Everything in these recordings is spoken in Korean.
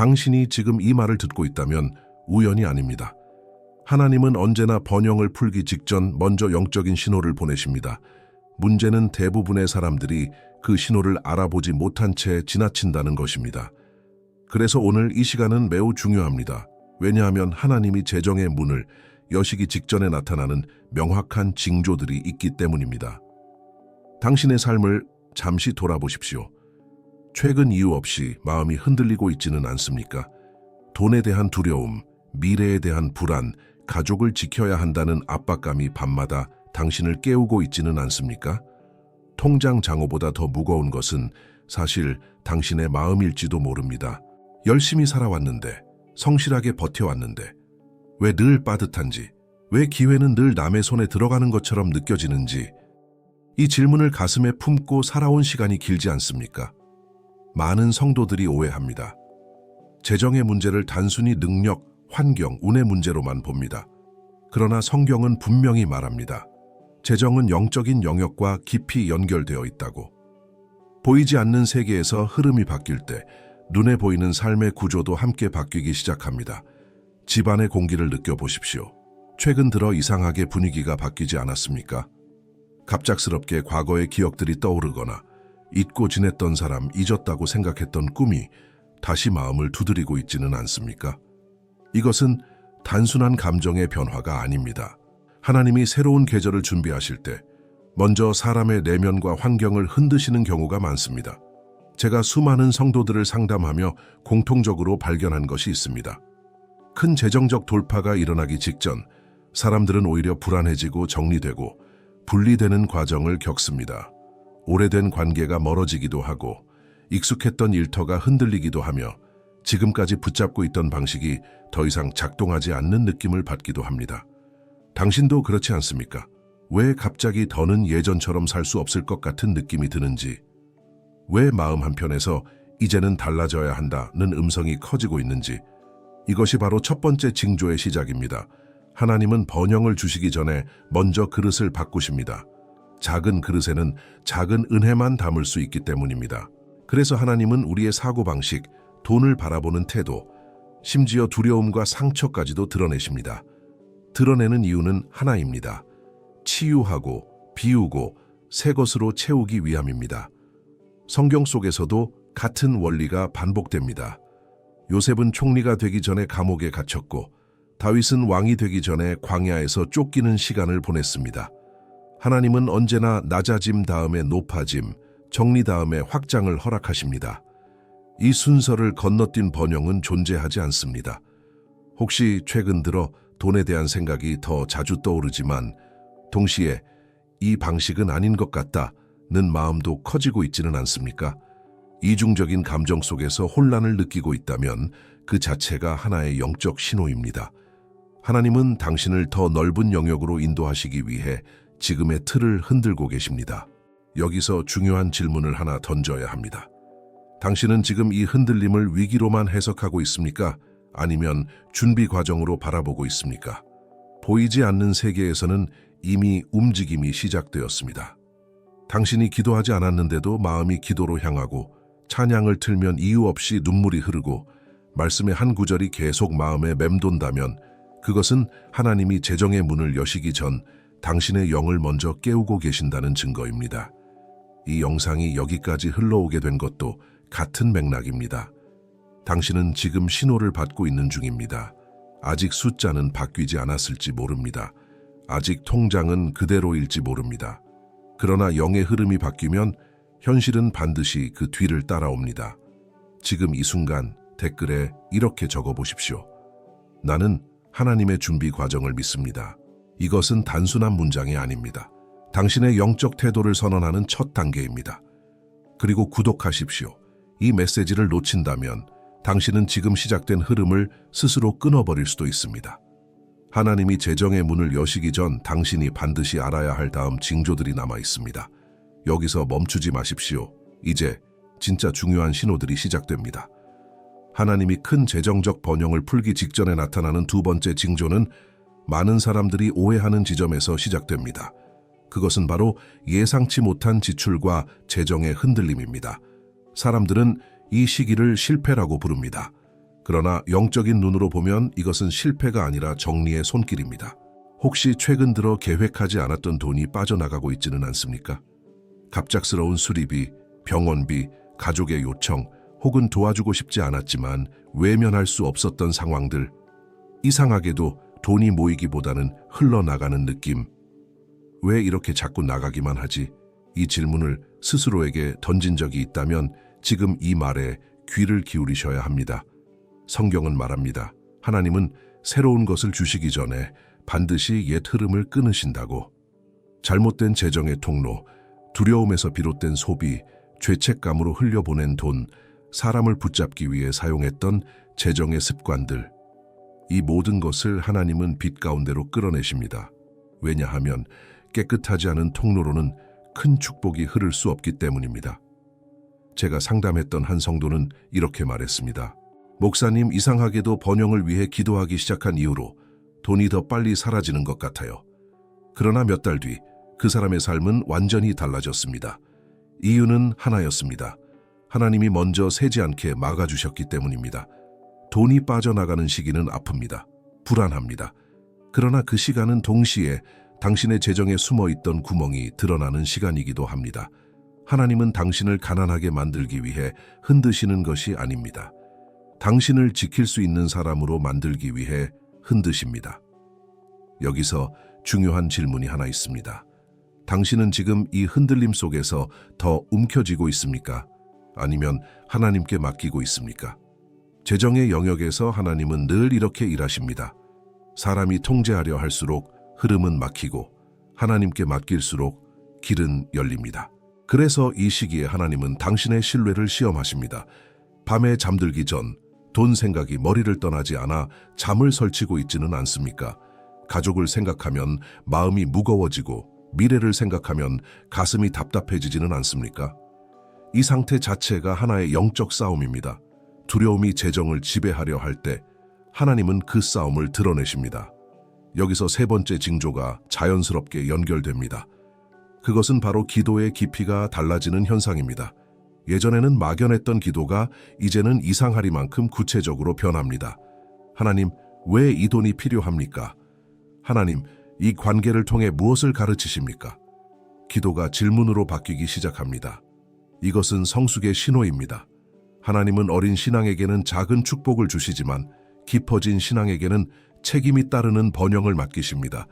당신이 지금 이 말을 듣고 있다면 우연이 아닙니다. 하나님은 언제나 번영을 풀기 직전 먼저 영적인 신호를 보내십니다. 문제는 대부분의 사람들이 그 신호를 알아보지 못한 채 지나친다는 것입니다. 그래서 오늘 이 시간은 매우 중요합니다. 왜냐하면 하나님이 재정의 문을 여시기 직전에 나타나는 명확한 징조들이 있기 때문입니다. 당신의 삶을 잠시 돌아보십시오. 최근 이유 없이 마음이 흔들리고 있지는 않습니까? 돈에 대한 두려움, 미래에 대한 불안, 가족을 지켜야 한다는 압박감이 밤마다 당신을 깨우고 있지는 않습니까? 통장 장어보다 더 무거운 것은 사실 당신의 마음일지도 모릅니다. 열심히 살아왔는데, 성실하게 버텨왔는데, 왜 늘 빠듯한지, 왜 기회는 늘 남의 손에 들어가는 것처럼 느껴지는지, 이 질문을 가슴에 품고 살아온 시간이 길지 않습니까? 많은 성도들이 오해합니다. 재정의 문제를 단순히 능력, 환경, 운의 문제로만 봅니다. 그러나 성경은 분명히 말합니다. 재정은 영적인 영역과 깊이 연결되어 있다고. 보이지 않는 세계에서 흐름이 바뀔 때 눈에 보이는 삶의 구조도 함께 바뀌기 시작합니다. 집안의 공기를 느껴보십시오. 최근 들어 이상하게 분위기가 바뀌지 않았습니까? 갑작스럽게 과거의 기억들이 떠오르거나 잊고 지냈던 사람, 잊었다고 생각했던 꿈이 다시 마음을 두드리고 있지는 않습니까? 이것은 단순한 감정의 변화가 아닙니다. 하나님이 새로운 계절을 준비하실 때 먼저 사람의 내면과 환경을 흔드시는 경우가 많습니다. 제가 수많은 성도들을 상담하며 공통적으로 발견한 것이 있습니다. 큰 재정적 돌파가 일어나기 직전 사람들은 오히려 불안해지고 정리되고 분리되는 과정을 겪습니다. 오래된 관계가 멀어지기도 하고 익숙했던 일터가 흔들리기도 하며 지금까지 붙잡고 있던 방식이 더 이상 작동하지 않는 느낌을 받기도 합니다. 당신도 그렇지 않습니까? 왜 갑자기 더는 예전처럼 살 수 없을 것 같은 느낌이 드는지, 왜 마음 한편에서 이제는 달라져야 한다는 음성이 커지고 있는지, 이것이 바로 첫 번째 징조의 시작입니다. 하나님은 번영을 주시기 전에 먼저 그릇을 바꾸십니다. 작은 그릇에는 작은 은혜만 담을 수 있기 때문입니다. 그래서 하나님은 우리의 사고방식, 돈을 바라보는 태도, 심지어 두려움과 상처까지도 드러내십니다. 드러내는 이유는 하나입니다. 치유하고 비우고 새 것으로 채우기 위함입니다. 성경 속에서도 같은 원리가 반복됩니다. 요셉은 총리가 되기 전에 감옥에 갇혔고 다윗은 왕이 되기 전에 광야에서 쫓기는 시간을 보냈습니다. 하나님은 언제나 낮아짐 다음에 높아짐, 정리 다음에 확장을 허락하십니다. 이 순서를 건너뛴 번영은 존재하지 않습니다. 혹시 최근 들어 돈에 대한 생각이 더 자주 떠오르지만 동시에 이 방식은 아닌 것 같다는 마음도 커지고 있지는 않습니까? 이중적인 감정 속에서 혼란을 느끼고 있다면 그 자체가 하나의 영적 신호입니다. 하나님은 당신을 더 넓은 영역으로 인도하시기 위해 지금의 틀을 흔들고 계십니다. 여기서 중요한 질문을 하나 던져야 합니다. 당신은 지금 이 흔들림을 위기로만 해석하고 있습니까? 아니면 준비 과정으로 바라보고 있습니까? 보이지 않는 세계에서는 이미 움직임이 시작되었습니다. 당신이 기도하지 않았는데도 마음이 기도로 향하고 찬양을 틀면 이유 없이 눈물이 흐르고 말씀의 한 구절이 계속 마음에 맴돈다면 그것은 하나님이 재정의 문을 여시기 전 당신의 영을 먼저 깨우고 계신다는 증거입니다. 이 영상이 여기까지 흘러오게 된 것도 같은 맥락입니다. 당신은 지금 신호를 받고 있는 중입니다. 아직 숫자는 바뀌지 않았을지 모릅니다. 아직 통장은 그대로일지 모릅니다. 그러나 영의 흐름이 바뀌면 현실은 반드시 그 뒤를 따라옵니다. 지금 이 순간 댓글에 이렇게 적어 보십시오. 나는 하나님의 준비 과정을 믿습니다. 이것은 단순한 문장이 아닙니다. 당신의 영적 태도를 선언하는 첫 단계입니다. 그리고 구독하십시오. 이 메시지를 놓친다면 당신은 지금 시작된 흐름을 스스로 끊어버릴 수도 있습니다. 하나님이 재정의 문을 여시기 전 당신이 반드시 알아야 할 다음 징조들이 남아 있습니다. 여기서 멈추지 마십시오. 이제 진짜 중요한 신호들이 시작됩니다. 하나님이 큰 재정적 번영을 풀기 직전에 나타나는 두 번째 징조는 많은 사람들이 오해하는 지점에서 시작됩니다. 그것은 바로 예상치 못한 지출과 재정의 흔들림입니다. 사람들은 이 시기를 실패라고 부릅니다. 그러나 영적인 눈으로 보면 이것은 실패가 아니라 정리의 손길입니다. 혹시 최근 들어 계획하지 않았던 돈이 빠져나가고 있지는 않습니까? 갑작스러운 수리비, 병원비, 가족의 요청, 혹은 도와주고 싶지 않았지만 외면할 수 없었던 상황들. 이상하게도 돈이 모이기보다는 흘러나가는 느낌. 왜 이렇게 자꾸 나가기만 하지? 이 질문을 스스로에게 던진 적이 있다면 지금 이 말에 귀를 기울이셔야 합니다. 성경은 말합니다. 하나님은 새로운 것을 주시기 전에 반드시 옛 흐름을 끊으신다고. 잘못된 재정의 통로, 두려움에서 비롯된 소비, 죄책감으로 흘려보낸 돈, 사람을 붙잡기 위해 사용했던 재정의 습관들. 이 모든 것을 하나님은 빛 가운데로 끌어내십니다. 왜냐하면 깨끗하지 않은 통로로는 큰 축복이 흐를 수 없기 때문입니다. 제가 상담했던 한 성도는 이렇게 말했습니다. 목사님 이상하게도 번영을 위해 기도하기 시작한 이후로 돈이 더 빨리 사라지는 것 같아요. 그러나 몇 달 뒤 그 사람의 삶은 완전히 달라졌습니다. 이유는 하나였습니다. 하나님이 먼저 새지 않게 막아주셨기 때문입니다. 돈이 빠져나가는 시기는 아픕니다. 불안합니다. 그러나 그 시간은 동시에 당신의 재정에 숨어 있던 구멍이 드러나는 시간이기도 합니다. 하나님은 당신을 가난하게 만들기 위해 흔드시는 것이 아닙니다. 당신을 지킬 수 있는 사람으로 만들기 위해 흔드십니다. 여기서 중요한 질문이 하나 있습니다. 당신은 지금 이 흔들림 속에서 더 움켜쥐고 있습니까? 아니면 하나님께 맡기고 있습니까? 재정의 영역에서 하나님은 늘 이렇게 일하십니다. 사람이 통제하려 할수록 흐름은 막히고 하나님께 맡길수록 길은 열립니다. 그래서 이 시기에 하나님은 당신의 신뢰를 시험하십니다. 밤에 잠들기 전 돈 생각이 머리를 떠나지 않아 잠을 설치고 있지는 않습니까? 가족을 생각하면 마음이 무거워지고 미래를 생각하면 가슴이 답답해지지는 않습니까? 이 상태 자체가 하나의 영적 싸움입니다. 두려움이 재정을 지배하려 할 때 하나님은 그 싸움을 드러내십니다. 여기서 세 번째 징조가 자연스럽게 연결됩니다. 그것은 바로 기도의 깊이가 달라지는 현상입니다. 예전에는 막연했던 기도가 이제는 이상하리만큼 구체적으로 변합니다. 하나님, 왜 이 돈이 필요합니까? 하나님, 이 관계를 통해 무엇을 가르치십니까? 기도가 질문으로 바뀌기 시작합니다. 이것은 성숙의 신호입니다. 하나님은 어린 신앙에게는 작은 축복을 주시지만 깊어진 신앙에게는 책임이 따르는 번영을 맡기십니다.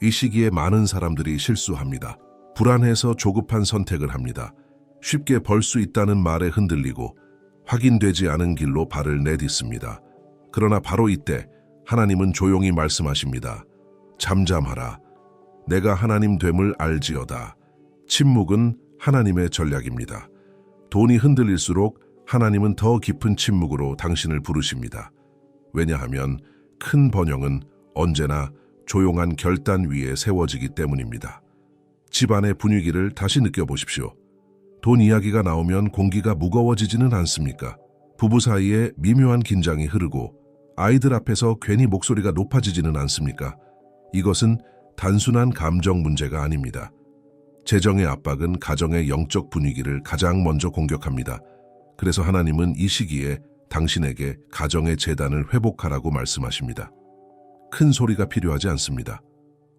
이 시기에 많은 사람들이 실수합니다. 불안해서 조급한 선택을 합니다. 쉽게 벌 수 있다는 말에 흔들리고 확인되지 않은 길로 발을 내딛습니다. 그러나 바로 이때 하나님은 조용히 말씀하십니다. 잠잠하라. 내가 하나님 됨을 알지어다. 침묵은 하나님의 전략입니다. 돈이 흔들릴수록 하나님은 더 깊은 침묵으로 당신을 부르십니다. 왜냐하면 큰 번영은 언제나 조용한 결단 위에 세워지기 때문입니다. 집안의 분위기를 다시 느껴보십시오. 돈 이야기가 나오면 공기가 무거워지지는 않습니까? 부부 사이에 미묘한 긴장이 흐르고 아이들 앞에서 괜히 목소리가 높아지지는 않습니까? 이것은 단순한 감정 문제가 아닙니다. 재정의 압박은 가정의 영적 분위기를 가장 먼저 공격합니다. 그래서 하나님은 이 시기에 당신에게 가정의 재단을 회복하라고 말씀하십니다. 큰 소리가 필요하지 않습니다.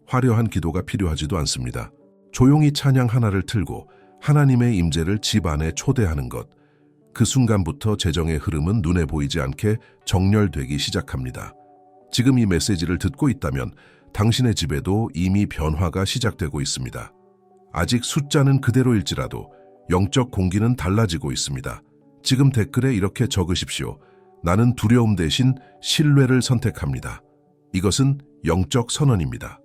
화려한 기도가 필요하지도 않습니다. 조용히 찬양 하나를 틀고 하나님의 임재를 집 안에 초대하는 것. 그 순간부터 재정의 흐름은 눈에 보이지 않게 정렬되기 시작합니다. 지금 이 메시지를 듣고 있다면 당신의 집에도 이미 변화가 시작되고 있습니다. 아직 숫자는 그대로일지라도 영적 공기는 달라지고 있습니다. 지금 댓글에 이렇게 적으십시오. 나는 두려움 대신 신뢰를 선택합니다. 이것은 영적 선언입니다.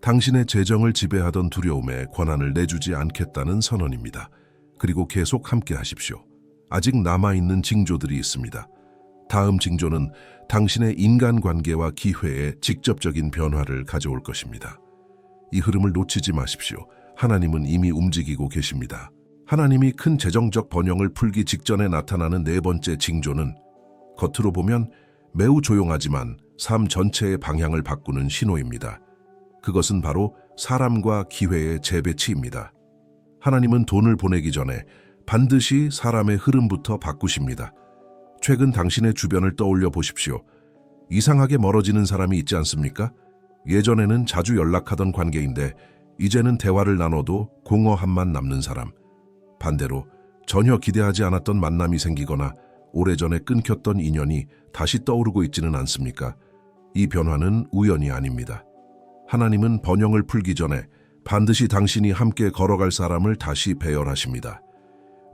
당신의 재정을 지배하던 두려움에 권한을 내주지 않겠다는 선언입니다. 그리고 계속 함께 하십시오. 아직 남아있는 징조들이 있습니다. 다음 징조는 당신의 인간관계와 기회에 직접적인 변화를 가져올 것입니다. 이 흐름을 놓치지 마십시오. 하나님은 이미 움직이고 계십니다. 하나님이 큰 재정적 번영을 풀기 직전에 나타나는 네 번째 징조는 겉으로 보면 매우 조용하지만 삶 전체의 방향을 바꾸는 신호입니다. 그것은 바로 사람과 기회의 재배치입니다. 하나님은 돈을 보내기 전에 반드시 사람의 흐름부터 바꾸십니다. 최근 당신의 주변을 떠올려 보십시오. 이상하게 멀어지는 사람이 있지 않습니까? 예전에는 자주 연락하던 관계인데 이제는 대화를 나눠도 공허함만 남는 사람. 반대로 전혀 기대하지 않았던 만남이 생기거나 오래전에 끊겼던 인연이 다시 떠오르고 있지는 않습니까? 이 변화는 우연이 아닙니다. 하나님은 번영을 풀기 전에 반드시 당신이 함께 걸어갈 사람을 다시 배열하십니다.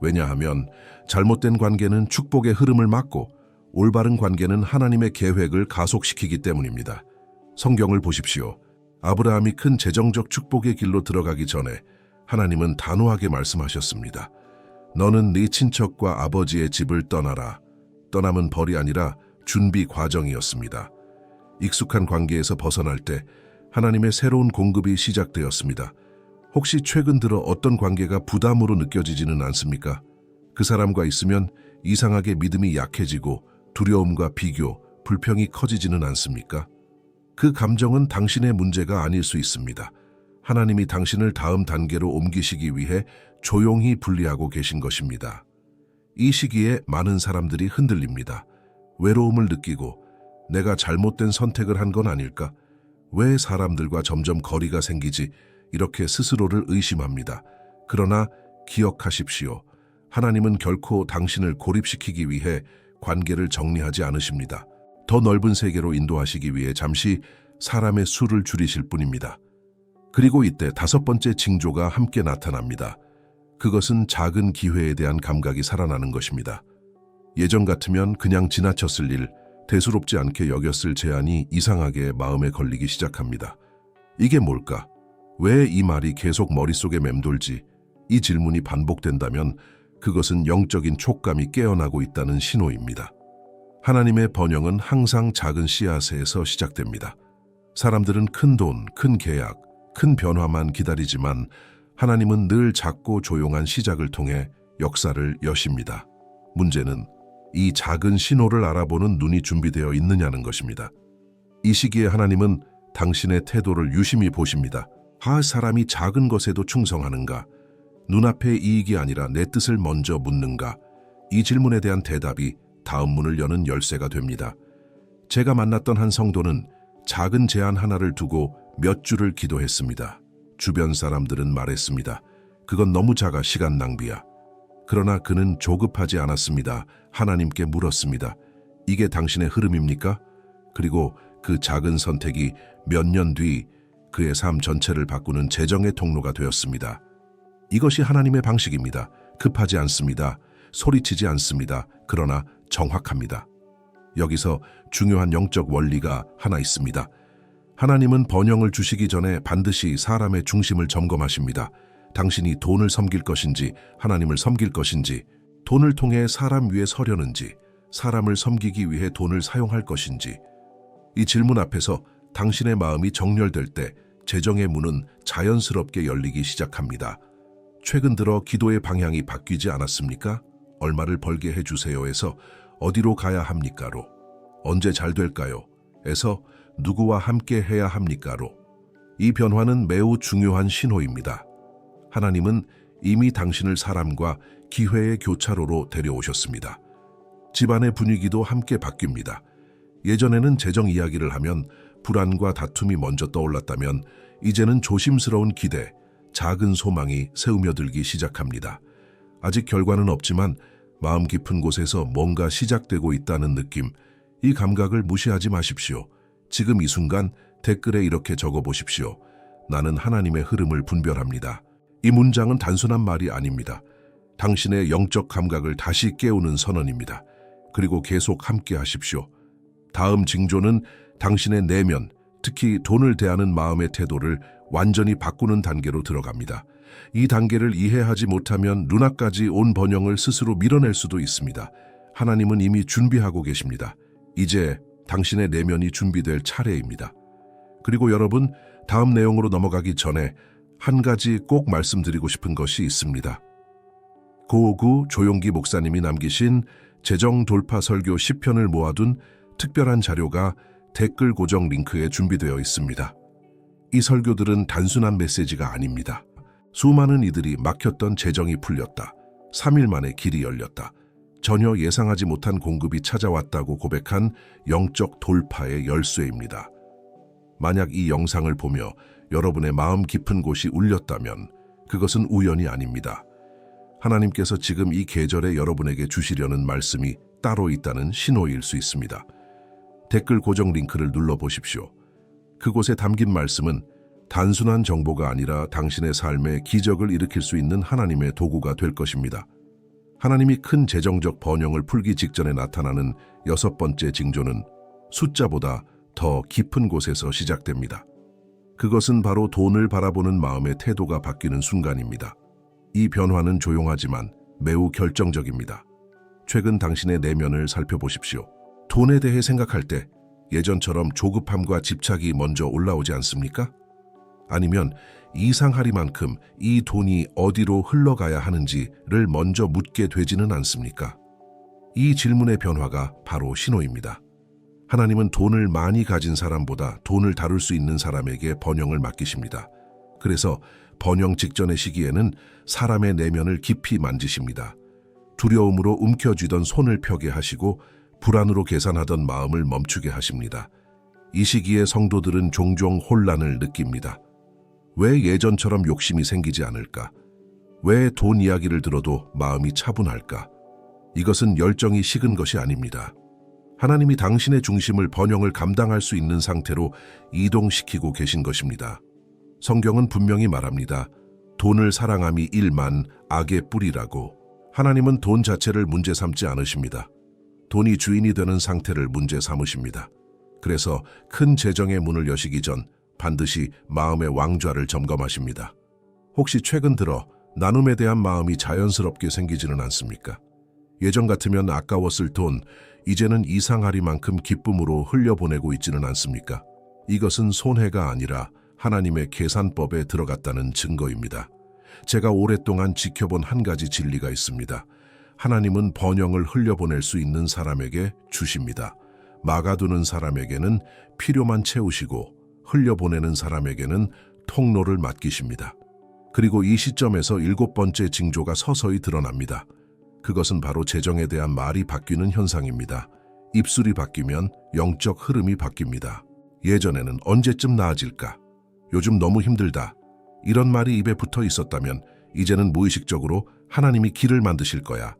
왜냐하면 잘못된 관계는 축복의 흐름을 막고 올바른 관계는 하나님의 계획을 가속시키기 때문입니다. 성경을 보십시오. 아브라함이 큰 재정적 축복의 길로 들어가기 전에 하나님은 단호하게 말씀하셨습니다. 너는 네 친척과 아버지의 집을 떠나라. 떠남은 벌이 아니라 준비 과정이었습니다. 익숙한 관계에서 벗어날 때 하나님의 새로운 공급이 시작되었습니다. 혹시 최근 들어 어떤 관계가 부담으로 느껴지지는 않습니까? 그 사람과 있으면 이상하게 믿음이 약해지고 두려움과 비교, 불평이 커지지는 않습니까? 그 감정은 당신의 문제가 아닐 수 있습니다. 하나님이 당신을 다음 단계로 옮기시기 위해 조용히 분리하고 계신 것입니다. 이 시기에 많은 사람들이 흔들립니다. 외로움을 느끼고 내가 잘못된 선택을 한 건 아닐까? 왜 사람들과 점점 거리가 생기지? 이렇게 스스로를 의심합니다. 그러나 기억하십시오. 하나님은 결코 당신을 고립시키기 위해 관계를 정리하지 않으십니다. 더 넓은 세계로 인도하시기 위해 잠시 사람의 수를 줄이실 뿐입니다. 그리고 이때 다섯 번째 징조가 함께 나타납니다. 그것은 작은 기회에 대한 감각이 살아나는 것입니다. 예전 같으면 그냥 지나쳤을 일, 대수롭지 않게 여겼을 제안이 이상하게 마음에 걸리기 시작합니다. 이게 뭘까? 왜 이 말이 계속 머릿속에 맴돌지? 이 질문이 반복된다면 그것은 영적인 촉감이 깨어나고 있다는 신호입니다. 하나님의 번영은 항상 작은 씨앗에서 시작됩니다. 사람들은 큰 돈, 큰 계약, 큰 변화만 기다리지만 하나님은 늘 작고 조용한 시작을 통해 역사를 여십니다. 문제는 이 작은 신호를 알아보는 눈이 준비되어 있느냐는 것입니다. 이 시기에 하나님은 당신의 태도를 유심히 보십니다. 하 사람이 작은 것에도 충성하는가? 눈앞의 이익이 아니라 내 뜻을 먼저 묻는가? 이 질문에 대한 대답이 다음 문을 여는 열쇠가 됩니다. 제가 만났던 한 성도는 작은 제안 하나를 두고 몇 줄을 기도했습니다. 주변 사람들은 말했습니다. 그건 너무 작아 시간 낭비야. 그러나 그는 조급하지 않았습니다. 하나님께 물었습니다. 이게 당신의 흐름입니까? 그리고 그 작은 선택이 몇 년 뒤 그의 삶 전체를 바꾸는 재정의 통로가 되었습니다. 이것이 하나님의 방식입니다. 급하지 않습니다. 소리치지 않습니다. 그러나 정확합니다. 여기서 중요한 영적 원리가 하나 있습니다. 하나님은 번영을 주시기 전에 반드시 사람의 중심을 점검하십니다. 당신이 돈을 섬길 것인지 하나님을 섬길 것인지 돈을 통해 사람 위에 서려는지 사람을 섬기기 위해 돈을 사용할 것인지 이 질문 앞에서 당신의 마음이 정렬될 때 재정의 문은 자연스럽게 열리기 시작합니다. 최근 들어 기도의 방향이 바뀌지 않았습니까? 얼마를 벌게 해주세요에서 어디로 가야 합니까로 언제 잘 될까요? 에서 누구와 함께 해야 합니까로 이 변화는 매우 중요한 신호입니다. 하나님은 이미 당신을 사람과 기회의 교차로로 데려오셨습니다. 집안의 분위기도 함께 바뀝니다. 예전에는 재정 이야기를 하면 불안과 다툼이 먼저 떠올랐다면 이제는 조심스러운 기대, 작은 소망이 새우며들기 시작합니다. 아직 결과는 없지만 마음 깊은 곳에서 뭔가 시작되고 있다는 느낌, 이 감각을 무시하지 마십시오. 지금 이 순간 댓글에 이렇게 적어 보십시오. 나는 하나님의 흐름을 분별합니다. 이 문장은 단순한 말이 아닙니다. 당신의 영적 감각을 다시 깨우는 선언입니다. 그리고 계속 함께 하십시오. 다음 징조는 당신의 내면, 특히 돈을 대하는 마음의 태도를 완전히 바꾸는 단계로 들어갑니다. 이 단계를 이해하지 못하면 눈앞까지 온 번영을 스스로 밀어낼 수도 있습니다. 하나님은 이미 준비하고 계십니다. 이제 당신의 내면이 준비될 차례입니다. 그리고 여러분, 다음 내용으로 넘어가기 전에 한 가지 꼭 말씀드리고 싶은 것이 있습니다. 고오구 조용기 목사님이 남기신 재정 돌파 설교 10편을 모아둔 특별한 자료가 댓글 고정 링크에 준비되어 있습니다. 이 설교들은 단순한 메시지가 아닙니다. 수많은 이들이 막혔던 재정이 풀렸다. 3일 만에 길이 열렸다. 전혀 예상하지 못한 공급이 찾아왔다고 고백한 영적 돌파의 열쇠입니다. 만약 이 영상을 보며 여러분의 마음 깊은 곳이 울렸다면 그것은 우연이 아닙니다. 하나님께서 지금 이 계절에 여러분에게 주시려는 말씀이 따로 있다는 신호일 수 있습니다. 댓글 고정 링크를 눌러 보십시오. 그곳에 담긴 말씀은 단순한 정보가 아니라 당신의 삶에 기적을 일으킬 수 있는 하나님의 도구가 될 것입니다. 하나님이 큰 재정적 번영을 풀기 직전에 나타나는 여섯 번째 징조는 숫자보다 더 깊은 곳에서 시작됩니다. 그것은 바로 돈을 바라보는 마음의 태도가 바뀌는 순간입니다. 이 변화는 조용하지만 매우 결정적입니다. 최근 당신의 내면을 살펴보십시오. 돈에 대해 생각할 때 예전처럼 조급함과 집착이 먼저 올라오지 않습니까? 아니면 이상하리만큼 이 돈이 어디로 흘러가야 하는지를 먼저 묻게 되지는 않습니까? 이 질문의 변화가 바로 신호입니다. 하나님은 돈을 많이 가진 사람보다 돈을 다룰 수 있는 사람에게 번영을 맡기십니다. 그래서 번영 직전의 시기에는 사람의 내면을 깊이 만지십니다. 두려움으로 움켜쥐던 손을 펴게 하시고 불안으로 계산하던 마음을 멈추게 하십니다. 이 시기에 성도들은 종종 혼란을 느낍니다. 왜 예전처럼 욕심이 생기지 않을까? 왜 돈 이야기를 들어도 마음이 차분할까? 이것은 열정이 식은 것이 아닙니다. 하나님이 당신의 중심을 번영을 감당할 수 있는 상태로 이동시키고 계신 것입니다. 성경은 분명히 말합니다. 돈을 사랑함이 일만 악의 뿌리라고. 하나님은 돈 자체를 문제 삼지 않으십니다. 돈이 주인이 되는 상태를 문제 삼으십니다. 그래서 큰 재정의 문을 여시기 전 반드시 마음의 왕좌를 점검하십니다. 혹시 최근 들어 나눔에 대한 마음이 자연스럽게 생기지는 않습니까? 예전 같으면 아까웠을 돈, 이제는 이상하리만큼 기쁨으로 흘려보내고 있지는 않습니까? 이것은 손해가 아니라 하나님의 계산법에 들어갔다는 증거입니다. 제가 오랫동안 지켜본 한 가지 진리가 있습니다. 하나님은 번영을 흘려보낼 수 있는 사람에게 주십니다. 막아두는 사람에게는 필요만 채우시고 흘려보내는 사람에게는 통로를 맡기십니다. 그리고 이 시점에서 일곱 번째 징조가 서서히 드러납니다. 그것은 바로 재정에 대한 말이 바뀌는 현상입니다. 입술이 바뀌면 영적 흐름이 바뀝니다. 예전에는 언제쯤 나아질까? 요즘 너무 힘들다. 이런 말이 입에 붙어 있었다면 이제는 무의식적으로 하나님이 길을 만드실 거야.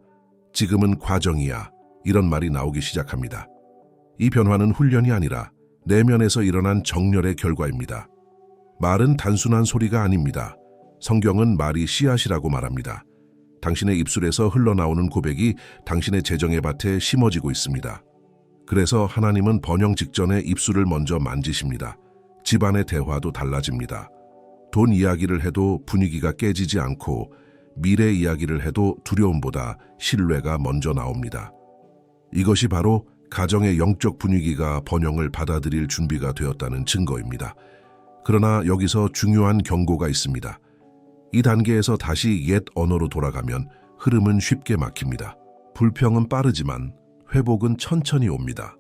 지금은 과정이야. 이런 말이 나오기 시작합니다. 이 변화는 훈련이 아니라 내면에서 일어난 정렬의 결과입니다. 말은 단순한 소리가 아닙니다. 성경은 말이 씨앗이라고 말합니다. 당신의 입술에서 흘러나오는 고백이 당신의 재정의 밭에 심어지고 있습니다. 그래서 하나님은 번영 직전에 입술을 먼저 만지십니다. 집안의 대화도 달라집니다. 돈 이야기를 해도 분위기가 깨지지 않고 미래 이야기를 해도 두려움보다 신뢰가 먼저 나옵니다. 이것이 바로 가정의 영적 분위기가 번영을 받아들일 준비가 되었다는 증거입니다. 그러나 여기서 중요한 경고가 있습니다. 이 단계에서 다시 옛 언어로 돌아가면 흐름은 쉽게 막힙니다. 불평은 빠르지만 회복은 천천히 옵니다.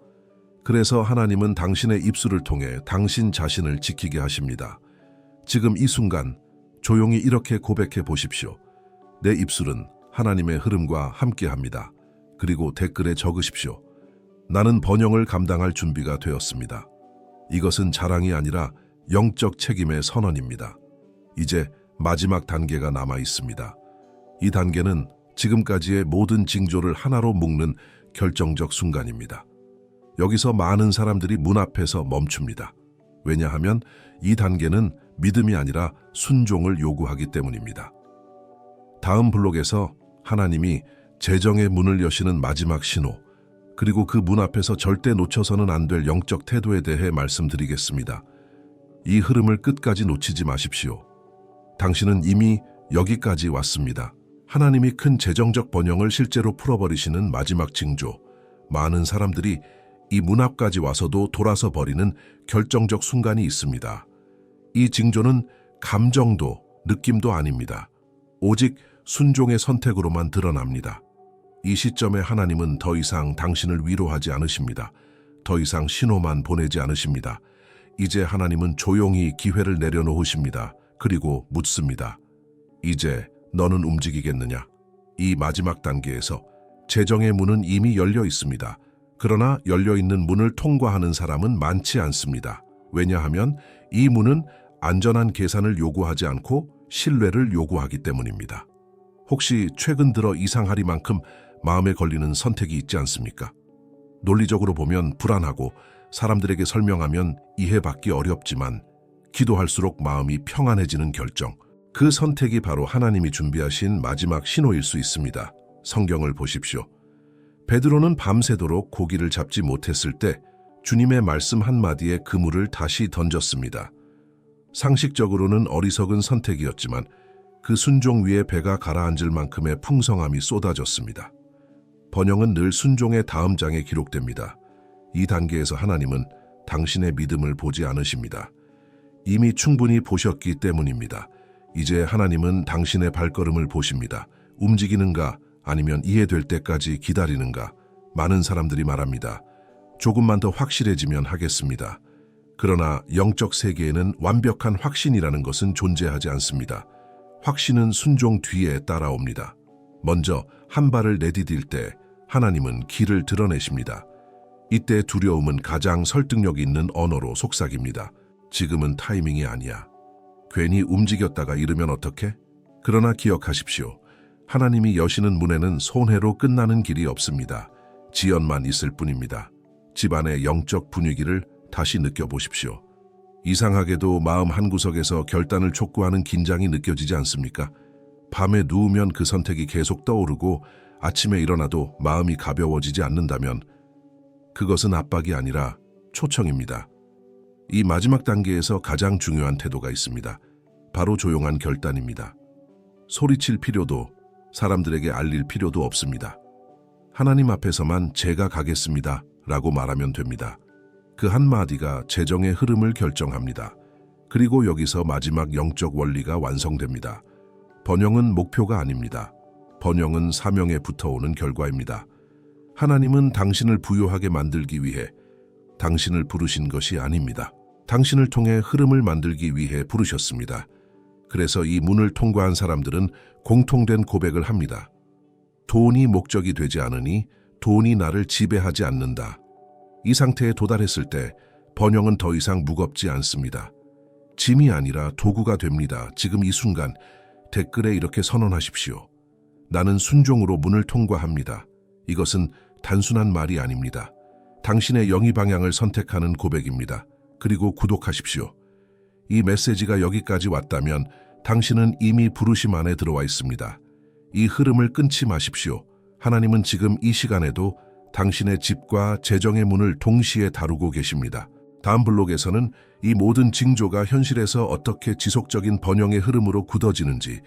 그래서 하나님은 당신의 입술을 통해 당신 자신을 지키게 하십니다. 지금 이 순간 조용히 이렇게 고백해 보십시오. 내 입술은 하나님의 흐름과 함께 합니다. 그리고 댓글에 적으십시오. 나는 번영을 감당할 준비가 되었습니다. 이것은 자랑이 아니라 영적 책임의 선언입니다. 이제 마지막 단계가 남아 있습니다. 이 단계는 지금까지의 모든 징조를 하나로 묶는 결정적 순간입니다. 여기서 많은 사람들이 문 앞에서 멈춥니다. 왜냐하면 이 단계는 믿음이 아니라 순종을 요구하기 때문입니다. 다음 블록에서 하나님이 재정의 문을 여시는 마지막 신호, 그리고 그 문 앞에서 절대 놓쳐서는 안 될 영적 태도에 대해 말씀드리겠습니다. 이 흐름을 끝까지 놓치지 마십시오. 당신은 이미 여기까지 왔습니다. 하나님이 큰 재정적 번영을 실제로 풀어버리시는 마지막 징조. 많은 사람들이 이 문 앞까지 와서도 돌아서 버리는 결정적 순간이 있습니다. 이 징조는 감정도 느낌도 아닙니다. 오직 순종의 선택으로만 드러납니다. 이 시점에 하나님은 더 이상 당신을 위로하지 않으십니다. 더 이상 신호만 보내지 않으십니다. 이제 하나님은 조용히 기회를 내려놓으십니다. 그리고 묻습니다. 이제 너는 움직이겠느냐? 이 마지막 단계에서 재정의 문은 이미 열려 있습니다. 그러나 열려 있는 문을 통과하는 사람은 많지 않습니다. 왜냐하면 이 문은 안전한 계산을 요구하지 않고 신뢰를 요구하기 때문입니다. 혹시 최근 들어 이상하리만큼 마음에 걸리는 선택이 있지 않습니까? 논리적으로 보면 불안하고 사람들에게 설명하면 이해받기 어렵지만 기도할수록 마음이 평안해지는 결정. 그 선택이 바로 하나님이 준비하신 마지막 신호일 수 있습니다. 성경을 보십시오. 베드로는 밤새도록 고기를 잡지 못했을 때 주님의 말씀 한마디에 그물을 다시 던졌습니다. 상식적으로는 어리석은 선택이었지만 그 순종 위에 배가 가라앉을 만큼의 풍성함이 쏟아졌습니다. 번영은 늘 순종의 다음 장에 기록됩니다. 이 단계에서 하나님은 당신의 믿음을 보지 않으십니다. 이미 충분히 보셨기 때문입니다. 이제 하나님은 당신의 발걸음을 보십니다. 움직이는가 아니면 이해될 때까지 기다리는가 많은 사람들이 말합니다. 조금만 더 확실해지면 하겠습니다. 그러나 영적 세계에는 완벽한 확신이라는 것은 존재하지 않습니다. 확신은 순종 뒤에 따라옵니다. 먼저 한 발을 내디딜 때 하나님은 길을 드러내십니다. 이때 두려움은 가장 설득력 있는 언어로 속삭입니다. 지금은 타이밍이 아니야. 괜히 움직였다가 이르면 어떡해? 그러나 기억하십시오. 하나님이 여시는 문에는 손해로 끝나는 길이 없습니다. 지연만 있을 뿐입니다. 집안의 영적 분위기를 다시 느껴보십시오. 이상하게도 마음 한구석에서 결단을 촉구하는 긴장이 느껴지지 않습니까? 밤에 누우면 그 선택이 계속 떠오르고 아침에 일어나도 마음이 가벼워지지 않는다면 그것은 압박이 아니라 초청입니다. 이 마지막 단계에서 가장 중요한 태도가 있습니다. 바로 조용한 결단입니다. 소리칠 필요도 사람들에게 알릴 필요도 없습니다. 하나님 앞에서만 제가 가겠습니다. 라고 말하면 됩니다. 그 한마디가 재정의 흐름을 결정합니다. 그리고 여기서 마지막 영적 원리가 완성됩니다. 번영은 목표가 아닙니다. 번영은 사명에 붙어오는 결과입니다. 하나님은 당신을 부유하게 만들기 위해 당신을 부르신 것이 아닙니다. 당신을 통해 흐름을 만들기 위해 부르셨습니다. 그래서 이 문을 통과한 사람들은 공통된 고백을 합니다. 돈이 목적이 되지 않으니 돈이 나를 지배하지 않는다. 이 상태에 도달했을 때 번영은 더 이상 무겁지 않습니다. 짐이 아니라 도구가 됩니다. 지금 이 순간 댓글에 이렇게 선언하십시오. 나는 순종으로 문을 통과합니다. 이것은 단순한 말이 아닙니다. 당신의 영이 방향을 선택하는 고백입니다. 그리고 구독하십시오. 이 메시지가 여기까지 왔다면 당신은 이미 부르심 안에 들어와 있습니다. 이 흐름을 끊지 마십시오. 하나님은 지금 이 시간에도 당신의 집과 재정의 문을 동시에 다루고 계십니다. 다음 블록에서는 이 모든 징조가 현실에서 어떻게 지속적인 번영의 흐름으로 굳어지는지,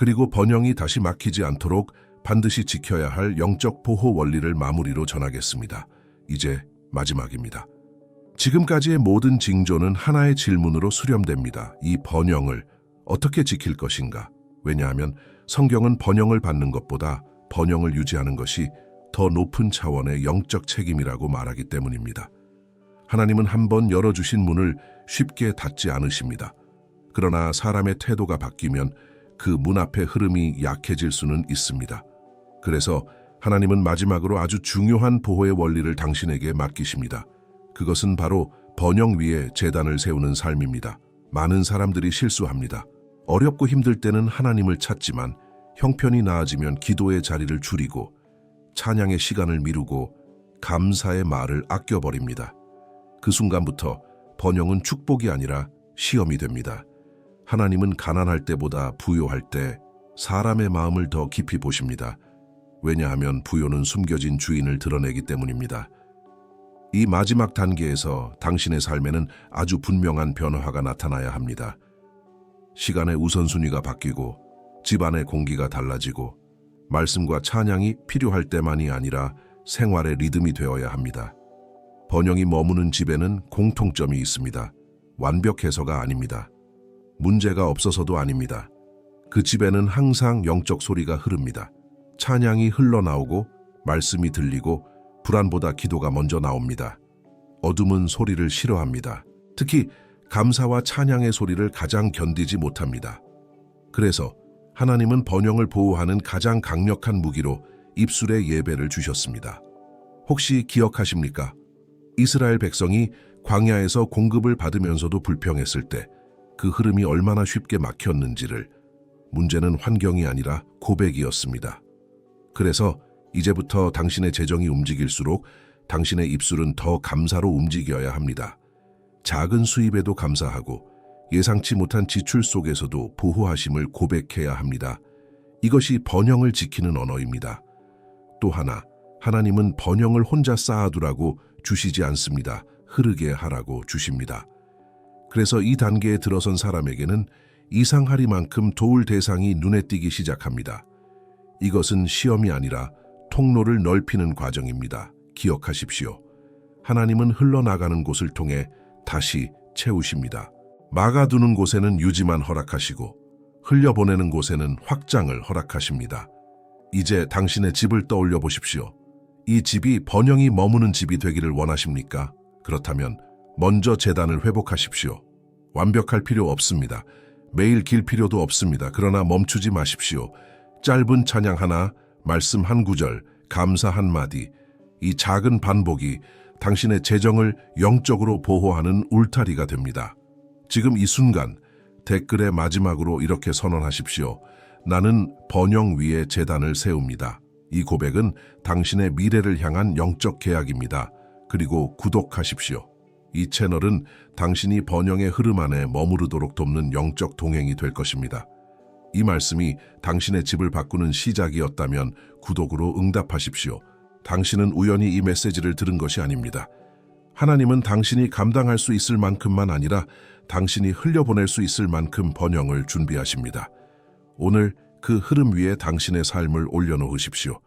그리고 번영이 다시 막히지 않도록 반드시 지켜야 할 영적 보호 원리를 마무리로 전하겠습니다. 이제 마지막입니다. 지금까지의 모든 징조는 하나의 질문으로 수렴됩니다. 이 번영을 어떻게 지킬 것인가? 왜냐하면 성경은 번영을 받는 것보다 번영을 유지하는 것이 더 높은 차원의 영적 책임이라고 말하기 때문입니다. 하나님은 한번 열어주신 문을 쉽게 닫지 않으십니다. 그러나 사람의 태도가 바뀌면 그 문 앞의 흐름이 약해질 수는 있습니다. 그래서 하나님은 마지막으로 아주 중요한 보호의 원리를 당신에게 맡기십니다. 그것은 바로 번영 위에 재단을 세우는 삶입니다. 많은 사람들이 실수합니다. 어렵고 힘들 때는 하나님을 찾지만 형편이 나아지면 기도의 자리를 줄이고 찬양의 시간을 미루고 감사의 말을 아껴버립니다. 그 순간부터 번영은 축복이 아니라 시험이 됩니다. 하나님은 가난할 때보다 부요할 때 사람의 마음을 더 깊이 보십니다. 왜냐하면 부요는 숨겨진 주인을 드러내기 때문입니다. 이 마지막 단계에서 당신의 삶에는 아주 분명한 변화가 나타나야 합니다. 시간의 우선순위가 바뀌고 집안의 공기가 달라지고 말씀과 찬양이 필요할 때만이 아니라 생활의 리듬이 되어야 합니다. 번영이 머무는 집에는 공통점이 있습니다. 완벽해서가 아닙니다. 문제가 없어서도 아닙니다. 그 집에는 항상 영적 소리가 흐릅니다. 찬양이 흘러나오고 말씀이 들리고 불안보다 기도가 먼저 나옵니다. 어둠은 소리를 싫어합니다. 특히 감사와 찬양의 소리를 가장 견디지 못합니다. 그래서 하나님은 번영을 보호하는 가장 강력한 무기로 입술의 예배를 주셨습니다. 혹시 기억하십니까? 이스라엘 백성이 광야에서 공급을 받으면서도 불평했을 때 그 흐름이 얼마나 쉽게 막혔는지를 문제는 환경이 아니라 고백이었습니다. 그래서 이제부터 당신의 재정이 움직일수록 당신의 입술은 더 감사로 움직여야 합니다. 작은 수입에도 감사하고 예상치 못한 지출 속에서도 보호하심을 고백해야 합니다. 이것이 번영을 지키는 언어입니다. 또 하나, 하나님은 번영을 혼자 쌓아두라고 주시지 않습니다. 흐르게 하라고 주십니다. 그래서 이 단계에 들어선 사람에게는 이상하리만큼 도울 대상이 눈에 띄기 시작합니다. 이것은 시험이 아니라 통로를 넓히는 과정입니다. 기억하십시오. 하나님은 흘러나가는 곳을 통해 다시 채우십니다. 막아두는 곳에는 유지만 허락하시고 흘려보내는 곳에는 확장을 허락하십니다. 이제 당신의 집을 떠올려 보십시오. 이 집이 번영이 머무는 집이 되기를 원하십니까? 그렇다면 먼저 재단을 회복하십시오. 완벽할 필요 없습니다. 매일 길 필요도 없습니다. 그러나 멈추지 마십시오. 짧은 찬양 하나, 말씀 한 구절, 감사 한 마디, 이 작은 반복이 당신의 재정을 영적으로 보호하는 울타리가 됩니다. 지금 이 순간 댓글의 마지막으로 이렇게 선언하십시오. 나는 번영 위에 재단을 세웁니다. 이 고백은 당신의 미래를 향한 영적 계약입니다. 그리고 구독하십시오. 이 채널은 당신이 번영의 흐름 안에 머무르도록 돕는 영적 동행이 될 것입니다. 이 말씀이 당신의 집을 바꾸는 시작이었다면 구독으로 응답하십시오. 당신은 우연히 이 메시지를 들은 것이 아닙니다. 하나님은 당신이 감당할 수 있을 만큼만 아니라 당신이 흘려보낼 수 있을 만큼 번영을 준비하십니다. 오늘 그 흐름 위에 당신의 삶을 올려놓으십시오.